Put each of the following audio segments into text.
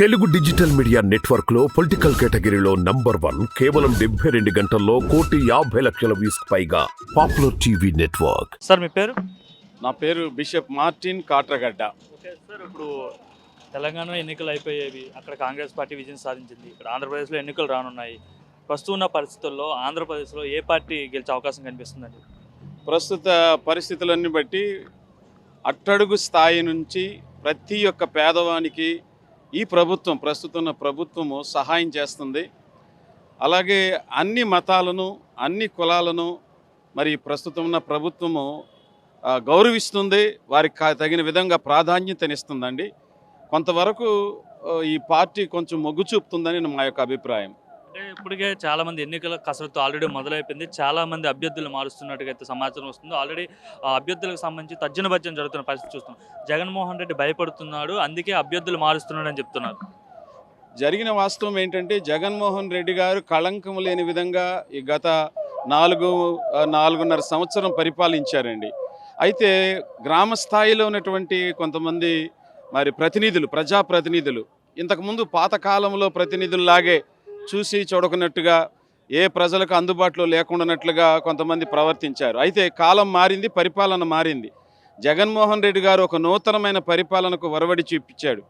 Telugu digital media నెట్వర్క్లో political కేటగిరీలో number one కేవలం డెబ్బై రెండు గంటల్లో కోటి యాభై లక్షల వ్యూస్ పైగా పాపులర్ టీవీ నెట్వర్క్. సార్ మీ పేరు? నా పేరు bishop Martin Katragadda. Okay sir ఇప్పుడు తెలంగాణ ఎన్నికలు అయిపోయేవి. అక్కడ కాంగ్రెస్ పార్టీ విజయం సాధించింది. ఇక్కడ ఆంధ్రప్రదేశ్లో ఎన్నికలు రానున్నాయి. ప్రస్తుతం ఉన్న పరిస్థితుల్లో ఆంధ్రప్రదేశ్లో ఏ పార్టీ గెలిచే అవకాశం కనిపిస్తుందండి? ప్రస్తుత పరిస్థితులన్నీ బట్టి అట్టడుగు స్థాయి నుంచి ప్రతి ఒక్క పేదవానికి ఈ ప్రభుత్వం ప్రస్తుతం ఉన్న ప్రభుత్వము సహాయం చేస్తుంది. అలాగే అన్ని మతాలను అన్ని కులాలను మరి ప్రస్తుతం ఉన్న ప్రభుత్వము గౌరవిస్తుంది. వారికి తగిన విధంగా ప్రాధాన్యతనిస్తుందండి. కొంతవరకు ఈ పార్టీ కొంచెం మొగ్గు చూపుతుందని మా యొక్క అభిప్రాయం. అంటే ఇప్పటికే చాలా మంది ఎన్నికల కసరత్తు ఆల్రెడీ మొదలైపోయింది. చాలా మంది అభ్యర్థులు మారుస్తున్నట్టుగా అయితే సమాచారం వస్తుంది. ఆల్రెడీ ఆ అభ్యర్థులకు సంబంధించి తజ్జన భర్జన జరుగుతున్న పరిస్థితి చూస్తున్నాం. జగన్మోహన్ రెడ్డి భయపడుతున్నాడు. అందుకే అభ్యర్థులు మారుస్తున్నాడు అని చెప్తున్నారు. జరిగిన వాస్తవం ఏంటంటే జగన్మోహన్ రెడ్డి గారు కళంకం లేని విధంగా ఈ గత నాలుగు నాలుగున్నర సంవత్సరం పరిపాలించారండి. అయితే గ్రామ స్థాయిలో ఉన్నటువంటి కొంతమంది మరి ప్రతినిధులు ప్రజాప్రతినిధులు ఇంతకుముందు పాతకాలంలో ప్రతినిధుల్లాగే చూసి చూడకున్నట్టుగా ఏ ప్రజలకు అందుబాటులో లేకుండానట్లుగా కొంతమంది ప్రవర్తించారు. అయితే కాలం మారింది పరిపాలన మారింది. జగన్మోహన్ రెడ్డి గారు ఒక నూతనమైన పరిపాలనకు వరవడి చూపించాడు.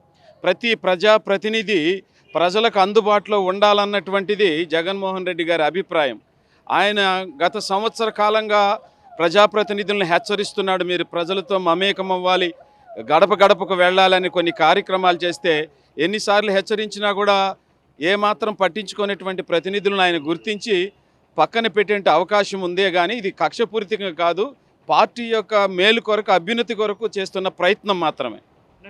ప్రతి ప్రజాప్రతినిధి ప్రజలకు అందుబాటులో ఉండాలన్నటువంటిది జగన్మోహన్ రెడ్డి గారి అభిప్రాయం. ఆయన గత సంవత్సర కాలంగా ప్రజాప్రతినిధులను హెచ్చరిస్తున్నాడు. మీరు ప్రజలతో మమేకం అవ్వాలి గడప గడపకు వెళ్ళాలని కొన్ని కార్యక్రమాలు చేస్తే ఎన్నిసార్లు హెచ్చరించినా కూడా ఏమాత్రం పట్టించుకునేటువంటి ప్రతినిధులను ఆయన గుర్తించి పక్కన పెట్టే అవకాశం ఉందే కానీ ఇది కక్షపూరితంగా కాదు. పార్టీ యొక్క మేలు కొరకు అభ్యున్నతి కొరకు చేస్తున్న ప్రయత్నం మాత్రమే.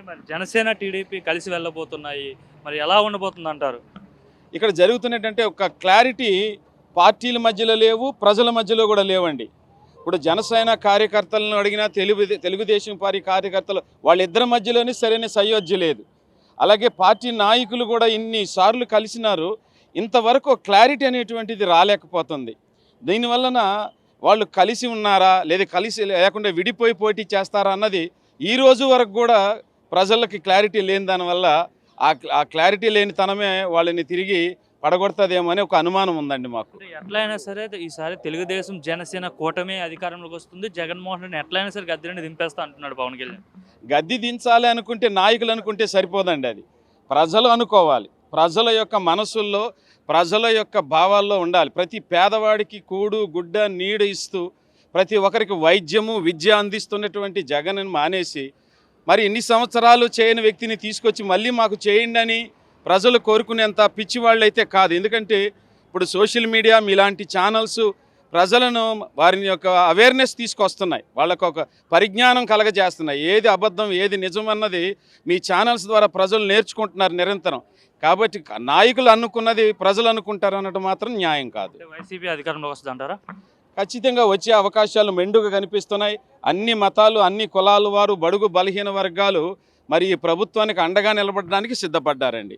మరి జనసేన టీడీపీ కలిసి వెళ్ళబోతున్నాయి. మరి ఎలా ఉండబోతుంది అంటారు ఇక్కడ జరుగుతున్నట్టంటే ఒక క్లారిటీ పార్టీల మధ్యలో లేవు ప్రజల మధ్యలో కూడా లేవండి. ఇప్పుడు జనసేన కార్యకర్తలను అడిగినా తెలుగు తెలుగుదేశం పార్టీ కార్యకర్తలు వాళ్ళిద్దరి మధ్యలోనే సరైన సయోధ్య లేదు. అలాగే పార్టీ నాయకులు కూడా ఇన్నిసార్లు కలిసినారు. ఇంతవరకు క్లారిటీ అనేటువంటిది రాలేకపోతుంది. దీనివలన వాళ్ళు కలిసి ఉన్నారా లేదా కలిసి లేకుండా విడిపోయి పోటీ చేస్తారా అన్నది ఈ రోజు వరకు కూడా ప్రజలకి క్లారిటీ లేని దానివల్ల ఆ ఆ క్లారిటీ లేని తనమే వాళ్ళని తిరిగి పడగొడతాదేమో అని ఒక అనుమానం ఉందండి మాకు. ఎట్లయినా సరే ఈసారి తెలుగుదేశం జనసేన కూటమి అధికారంలోకి వస్తుంది. జగన్మోహన్ రెడ్డి ఎట్లయినా సరే గద్దెని దింపేస్తా అంటున్నాడు పవన్ కళ్యాణ్. గద్దె దించాలి అనుకుంటే నాయకులు అనుకుంటే సరిపోదండి అది. ప్రజలు అనుకోవాలి. ప్రజల యొక్క మనసుల్లో ప్రజల యొక్క భావాల్లో ఉండాలి. ప్రతి పేదవాడికి కూడు గుడ్డ నీడ ఇస్తూ ప్రతి ఒక్కరికి వైద్యము విద్య అందిస్తున్నటువంటి జగన్ మానేసి మరి ఎన్ని సంవత్సరాలు చేయని వ్యక్తిని తీసుకొచ్చి మళ్ళీ మాకు చేయండి అని ప్రజలు కోరుకునేంత పిచ్చివాళ్ళు అయితే కాదు. ఎందుకంటే ఇప్పుడు సోషల్ మీడియా మీలాంటి ఛానల్స్ ప్రజలను వారిని యొక్క అవేర్నెస్ తీసుకొస్తున్నాయి. వాళ్ళకు ఒక పరిజ్ఞానం కలగజేస్తున్నాయి. ఏది అబద్ధం ఏది నిజం అన్నది మీ ఛానల్స్ ద్వారా ప్రజలు నేర్చుకుంటున్నారు నిరంతరం. కాబట్టి నాయకులు అనుకున్నది ప్రజలు అనుకుంటారు అన్నట్టు మాత్రం న్యాయం కాదు. వైసీపీ అధికారంలోకి వస్తుంది అంటారా? ఖచ్చితంగా వచ్చే అవకాశాలు మెండుగా కనిపిస్తున్నాయి. అన్ని మతాలు అన్ని కులాల వారు బడుగు బలహీన వర్గాలు మరి ఈ ప్రభుత్వానికి అండగా నిలబడడానికి సిద్ధపడ్డారండి.